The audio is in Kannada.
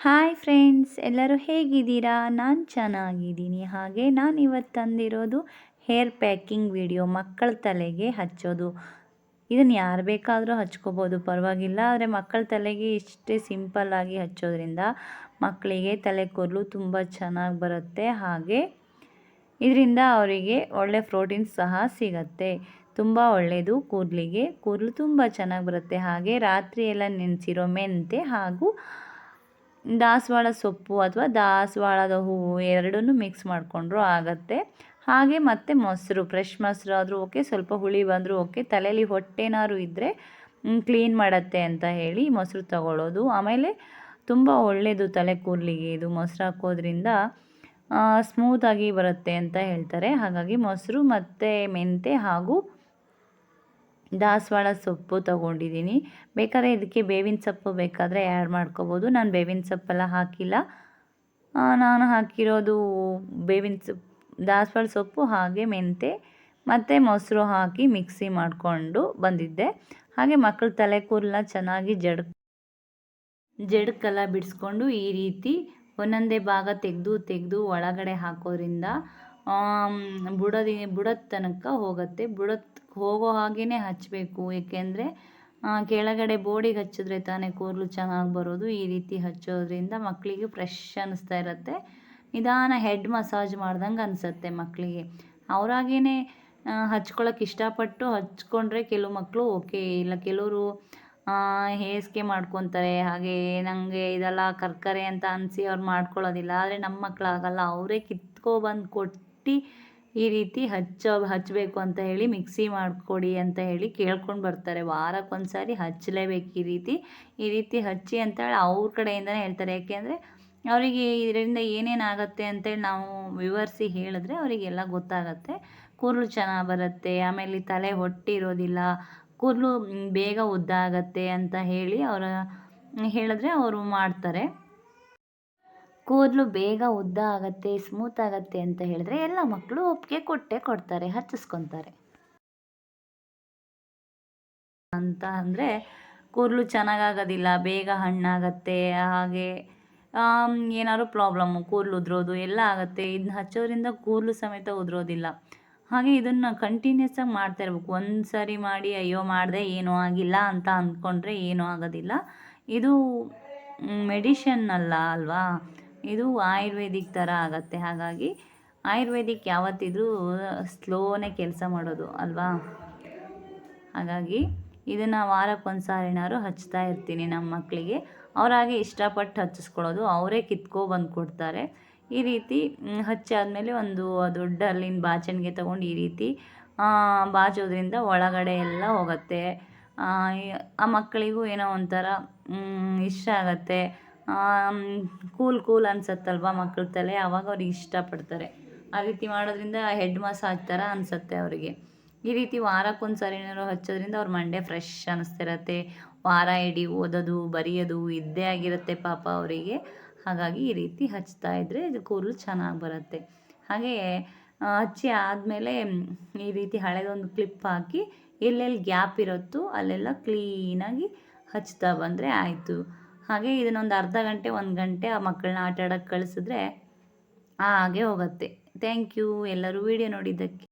ಹಾಯ್ ಫ್ರೆಂಡ್ಸ್ ಎಲ್ಲರೂ ಹೇಗಿದ್ದೀರಾ? ನಾನು ಚೆನ್ನಾಗಿದ್ದೀನಿ. ಹಾಗೆ ನಾನು ಇವತ್ತು ತಂದಿರೋದು ಹೇರ್ ಪ್ಯಾಕಿಂಗ್ ವಿಡಿಯೋ ಮಕ್ಕಳ ತಲೆಗೆ ಹಚ್ಚೋದು. ಇದನ್ನು ಯಾರು ಬೇಕಾದರೂ ಹಚ್ಕೋಬೋದು, ಪರವಾಗಿಲ್ಲ. ಆದರೆ ಮಕ್ಕಳ ತಲೆಗೆ ಇಷ್ಟೇ ಸಿಂಪಲ್ಲಾಗಿ ಹಚ್ಚೋದ್ರಿಂದ ಮಕ್ಕಳಿಗೆ ತಲೆ ಕೂದಲು ತುಂಬ ಚೆನ್ನಾಗಿ ಬರುತ್ತೆ. ಹಾಗೆ ಇದರಿಂದ ಅವರಿಗೆ ಒಳ್ಳೆ ಪ್ರೋಟೀನ್ಸ್ ಸಹ ಸಿಗತ್ತೆ. ತುಂಬ ಒಳ್ಳೆಯದು ಕೂದಲಿಗೆ. ಕೂದಲು ತುಂಬ ಚೆನ್ನಾಗಿ ಬರುತ್ತೆ. ಹಾಗೆ ರಾತ್ರಿ ಎಲ್ಲ ನೆನೆಸಿರೋ ಮೆಂತೆ ಹಾಗೂ ದಾಸವಾಳ ಸೊಪ್ಪು ಅಥವಾ ದಾಸವಾಳದ ಹೂವು ಎರಡನ್ನೂ ಮಿಕ್ಸ್ ಮಾಡಿಕೊಂಡ್ರೂ ಆಗುತ್ತೆ. ಹಾಗೆ ಮತ್ತು ಮೊಸರು ಫ್ರೆಶ್ ಮೊಸರು ಆದರೂ ಓಕೆ ಸ್ವಲ್ಪ ಹುಳಿ ಬಂದರೂ ಓಕೆ ತಲೆಯಲ್ಲಿ ಹೊಟ್ಟೆನಾರು ಇದ್ದರೆ ಕ್ಲೀನ್ ಮಾಡತ್ತೆ ಅಂತ ಹೇಳಿ ಮೊಸರು ತಗೊಳ್ಳೋದು ಆಮೇಲೆ ತುಂಬ ಒಳ್ಳೆಯದು ತಲೆ ಕೂರ್ಲಿಗೆ ಇದು ಮೊಸರು ಹಾಕೋದ್ರಿಂದ ಸ್ಮೂತಾಗಿ ಬರುತ್ತೆ ಅಂತ ಹೇಳ್ತಾರೆ. ಹಾಗಾಗಿ ಮೊಸರು ಮತ್ತು ಮೆಂತೆ ಹಾಗೂ ದಾಸವಾಳ ಸೊಪ್ಪು ತೊಗೊಂಡಿದ್ದೀನಿ. ಬೇಕಾದರೆ ಇದಕ್ಕೆ ಬೇವಿನ ಸೊಪ್ಪು ಬೇಕಾದರೆ ಆ್ಯಡ್ ಮಾಡ್ಕೋಬೋದು. ನಾನು ಬೇವಿನ ಸೊಪ್ಪೆಲ್ಲ ಹಾಕಿಲ್ಲ. ನಾನು ಹಾಕಿರೋದು ಬೇವಿನ ಸೊಪ್ಪು ದಾಸವಾಳ ಸೊಪ್ಪು ಹಾಗೆ ಮೆಂತೆ ಮತ್ತು ಮೊಸರು ಹಾಕಿ ಮಿಕ್ಸಿ ಮಾಡಿಕೊಂಡು ಬಂದಿದ್ದೆ. ಹಾಗೆ ಮಕ್ಕಳ ತಲೆ ಕೂರಲ್ಲ ಚೆನ್ನಾಗಿ ಜಡ್, ಜಡ್ಕೆಲ್ಲ ಬಿಡಿಸ್ಕೊಂಡು ಈ ರೀತಿ ಒಂದೊಂದೇ ಭಾಗ ತೆಗೆದು ತೆಗೆದು ಒಳಗಡೆ ಹಾಕೋದ್ರಿಂದ ಬುಡದಿ ಬುಡದ ತನಕ ಹೋಗುತ್ತೆ. ಬುಡದ್ ಹೋಗೋ ಹಾಗೆಯೇ ಹಚ್ಚಬೇಕು ಏಕೆಂದರೆ ಕೆಳಗಡೆ ಬೋಡಿಗೆ ಹಚ್ಚಿದ್ರೆ ತಾನೇ ಕೂದಲು ಚೆನ್ನಾಗಿ ಬರೋದು. ಈ ರೀತಿ ಹಚ್ಚೋದ್ರಿಂದ ಮಕ್ಕಳಿಗೆ ಫ್ರೆಶ್ ಅನ್ನಿಸ್ತಾ ಇರುತ್ತೆ. ನಿಧಾನ ಹೆಡ್ ಮಸಾಜ್ ಮಾಡ್ದಂಗೆ ಅನಿಸುತ್ತೆ ಮಕ್ಕಳಿಗೆ ಅವರಾಗೇ ಹಚ್ಕೊಳ್ಳೋಕೆ ಇಷ್ಟಪಟ್ಟು ಹಚ್ಕೊಂಡ್ರೆ ಕೆಲವು ಮಕ್ಕಳು ಓಕೆ. ಇಲ್ಲ ಕೆಲವರು ಹೇಸಿಗೆ ಮಾಡ್ಕೊತಾರೆ. ಹಾಗೆ ನನಗೆ ಇದೆಲ್ಲ ಕರ್ಕರೆ ಅಂತ ಅನಿಸಿ ಅವ್ರು ಮಾಡ್ಕೊಳ್ಳೋದಿಲ್ಲ. ಆದರೆ ನಮ್ಮ ಮಕ್ಕಳಾಗಲ್ಲ ಅವರೇ ಅವರೇ ಕಿತ್ಕೊಬಂದು ಕೊಟ್ಟು ಈ ರೀತಿ ಹಚ್ಚ, ಹಚ್ಚಬೇಕು ಅಂತ ಹೇಳಿ ಮಿಕ್ಸಿ ಮಾಡಿಕೊಡಿ ಅಂತ ಹೇಳಿ ಕೇಳ್ಕೊಂಡು ಬರ್ತಾರೆ. ವಾರಕ್ಕೊಂದು ಸಾರಿ ಹಚ್ಚಲೇಬೇಕು ಈ ರೀತಿ. ಈ ರೀತಿ ಹಚ್ಚಿ ಅಂತೇಳಿ ಅವ್ರ ಕಡೆಯಿಂದನೇ ಹೇಳ್ತಾರೆ. ಯಾಕೆಂದರೆ ಅವರಿಗೆ ಇದರಿಂದ ಏನೇನು ಆಗುತ್ತೆ ಅಂತೇಳಿ ನಾವು ವಿವರಿಸಿ ಹೇಳಿದ್ರೆ ಅವರಿಗೆಲ್ಲ ಗೊತ್ತಾಗತ್ತೆ. ಕೂದಲು ಚೆನ್ನಾಗಿ ಬರುತ್ತೆ, ಆಮೇಲೆ ತಲೆ ಹೊಟ್ಟಿರೋದಿಲ್ಲ ಕೂದಲು ಬೇಗ ಉದ್ದ ಆಗತ್ತೆ ಅಂತ ಹೇಳಿ ಅವರ ಹೇಳಿದ್ರೆ ಅವರು ಮಾಡ್ತಾರೆ. ಕೂದಲು ಬೇಗ ಉದ್ದ ಆಗತ್ತೆ, ಸ್ಮೂತ್ ಆಗತ್ತೆ ಅಂತ ಹೇಳಿದ್ರೆ ಎಲ್ಲ ಮಕ್ಕಳು ಒಪ್ಪಿಗೆ ಕೊಟ್ಟೆ ಕೊಡ್ತಾರೆ, ಹಚ್ಚಿಸ್ಕೊತಾರೆ. ಅಂತ ಅಂದರೆ ಕೂದಲು ಚೆನ್ನಾಗಾಗೋದಿಲ್ಲ, ಬೇಗ ಹಣ್ಣಾಗತ್ತೆ, ಹಾಗೆ ಏನಾದ್ರು ಪ್ರಾಬ್ಲಮ್ಮು ಕೂದಲು ಉದುರೋದು ಎಲ್ಲ ಆಗುತ್ತೆ ಇದನ್ನ ಹಚ್ಚೋದ್ರಿಂದ ಕೂದಲು ಸಮೇತ ಉದುರೋದಿಲ್ಲ. ಹಾಗೆ ಇದನ್ನು ಕಂಟಿನ್ಯೂಸ್ ಆಗಿ ಮಾಡ್ತಾ ಇರ್ಬೇಕು. ಒಂದು ಸಾರಿ ಮಾಡಿ, ಅಯ್ಯೋ, ಮಾಡಿದೆ ಏನೂ ಆಗಿಲ್ಲ ಅಂತ ಅಂದ್ಕೊಂಡ್ರೆ ಏನೂ ಆಗೋದಿಲ್ಲ. ಇದು ಮೆಡಿಷನ್ ಅಲ್ಲ ಅಲ್ವಾ? ಇದು ಆಯುರ್ವೇದಿಕ್ ಥರ ಆಗುತ್ತೆ. ಹಾಗಾಗಿ ಆಯುರ್ವೇದಿಕ್ ಯಾವತ್ತಿದ್ರೂ ಸ್ಲೋನೇ ಕೆಲಸ ಮಾಡೋದು, ಅಲ್ವಾ? ಹಾಗಾಗಿ ಇದನ್ನು ವಾರಕ್ಕೊಂದು ಸಾರಿನಾದ್ರು ಹಚ್ತಾ ಇರ್ತೀನಿ ನಮ್ಮ ಮಕ್ಕಳಿಗೆ ಅವರಾಗೆ ಇಷ್ಟಪಟ್ಟು ಹಚ್ಚಿಸ್ಕೊಳ್ಳೋದು ಅವರೇ ಕಿತ್ಕೊ ಬಂದು ಕೊಡ್ತಾರೆ ಈ ರೀತಿ ಹಚ್ಚಾದಮೇಲೆ ಒಂದು ದೊಡ್ಡ ಅಲ್ಲಿನ ಬಾಚಣಿಗೆ ತಗೊಂಡು ಈ ರೀತಿ ಬಾಚೋದ್ರಿಂದ ಒಳಗಡೆ ಎಲ್ಲ ಹೋಗುತ್ತೆ. ಆ ಮಕ್ಕಳಿಗೂ ಏನೋ ಒಂಥರ ಇಷ್ಟ ಆಗುತ್ತೆ. ಕೂಲ್ ಕೂಲ್ ಅನ್ಸತ್ತಲ್ವ ಮಕ್ಕಳ ತಲೆ? ಆವಾಗ ಅವ್ರಿಗೆ ಇಷ್ಟಪಡ್ತಾರೆ. ಆ ರೀತಿ ಮಾಡೋದ್ರಿಂದ ಹೆಡ್ ಮಸಾಜ್ ಥರ ಅನಿಸುತ್ತೆ ಅವರಿಗೆ. ಈ ರೀತಿ ವಾರಕ್ಕೊಂದು ಸಾರಿನಾದ್ರು ಹಚ್ಚೋದ್ರಿಂದ ಅವ್ರ ಮಂಡೆ ಫ್ರೆಶ್ ಅನ್ನಿಸ್ತಿರತ್ತೆ ವಾರ ಇಡೀ ಓದೋದು, ಬರೆಯೋದು ಇದ್ದೇ ಆಗಿರುತ್ತೆ ಪಾಪ ಅವರಿಗೆ. ಹಾಗಾಗಿ ಈ ರೀತಿ ಹಚ್ತಾ ಇದ್ದರೆ ಇದು ಕೂದಲು ಚೆನ್ನಾಗಿ ಬರುತ್ತೆ. ಹಾಗೆ ಹಚ್ಚಿ ಆದಮೇಲೆ ಈ ರೀತಿ ಹಳೆದೊಂದು ಕ್ಲಿಪ್ ಹಾಕಿ ಎಲ್ಲೆಲ್ಲಿ ಗ್ಯಾಪ್ ಇರುತ್ತೋ ಅಲ್ಲೆಲ್ಲ ಕ್ಲೀನಾಗಿ ಹಚ್ತಾ ಬಂದರೆ ಆಯಿತು. ಹಾಗೆ ಇದನ್ನೊಂದು ಅರ್ಧ ಗಂಟೆ, ಒಂದು ಗಂಟೆ ಆ ಮಕ್ಕಳನ್ನ ಆಟ ಆಡೋಕ್ಕೆ ಕಳಿಸಿದ್ರೆ ಹಾಗೆ ಹೋಗುತ್ತೆ. ಥ್ಯಾಂಕ್ ಯು ಎಲ್ಲರೂ ವಿಡಿಯೋ ನೋಡಿದ್ದಕ್ಕೆ.